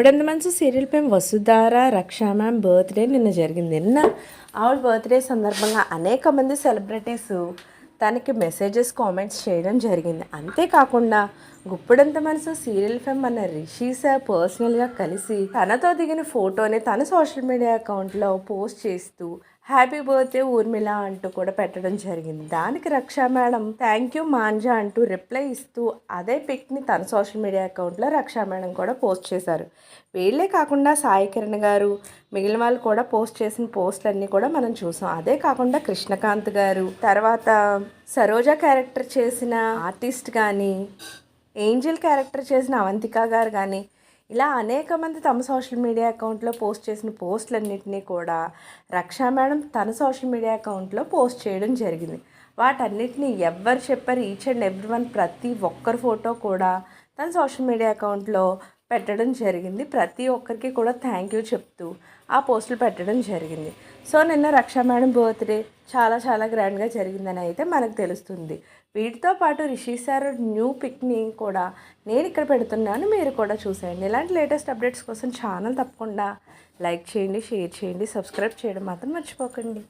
Guppedantha Manasu serial fame Vasudhara Raksha ma'am birthday నిన్న జరిగింది. నిన్న ఆవిడ బర్త్డే సందర్భంగా అనేక మంది సెలబ్రిటీస్ తనకి మెసేజెస్ కామెంట్స్ చేయడం జరిగింది. అంతేకాకుండా గుప్పుడంత మనసు సీరియల్ ఫెమ్ అన్న రిషి సార్ పర్సనల్గా కలిసి తనతో దిగిన ఫోటోని తన సోషల్ మీడియా అకౌంట్లో పోస్ట్ చేస్తూ హ్యాపీ బర్త్డే ఊర్మిళ అంటూ కూడా పెట్టడం జరిగింది. దానికి రక్షా మేడం థ్యాంక్ యూ మాంజా అంటూ రిప్లై ఇస్తూ అదే పిక్ని తన సోషల్ మీడియా అకౌంట్లో రక్షా మేడం కూడా పోస్ట్ చేశారు. వీళ్ళే కాకుండా సాయి కిరణ్ గారు మిగిలిన వాళ్ళు కూడా పోస్ట్ చేసిన పోస్టులన్నీ కూడా మనం చూసాం. అదే కాకుండా కృష్ణకాంత్ గారు తర్వాత సరోజా క్యారెక్టర్ చేసిన ఆర్టిస్ట్ కానీ ఏంజల్ క్యారెక్టర్ చేసిన అవంతిక గారు కానీ ఇలా అనేక మంది తమ సోషల్ మీడియా అకౌంట్లో పోస్ట్ చేసిన పోస్టులన్నింటినీ కూడా రక్షా మేడం తన సోషల్ మీడియా అకౌంట్లో పోస్ట్ చేయడం జరిగింది. వాటన్నిటిని ఎవ్వరు చెప్పారు. ఈచ్ అండ్ ఎవ్రీ వన్ ప్రతి ఒక్కరి ఫోటో కూడా తన సోషల్ మీడియా అకౌంట్లో పెట్టడం జరిగింది. ప్రతి ఒక్కరికి కూడా థ్యాంక్ యూ చెప్తూ ఆ పోస్టులు పెట్టడం జరిగింది. సో నిన్న రక్షా మేడం బర్త్డే చాలా చాలా గ్రాండ్గా జరిగిందని అయితే మనకు తెలుస్తుంది. వీటితో పాటు రిషి సార్ న్యూ పిక్ని కూడా నేను ఇక్కడ పెడుతున్నాను. మీరు కూడా చూసేయండి. ఇలాంటి లేటెస్ట్ అప్డేట్స్ కోసం ఛానల్ తప్పకుండా లైక్ చేయండి షేర్ చేయండి సబ్స్క్రైబ్ చేయడం మాత్రం మర్చిపోకండి.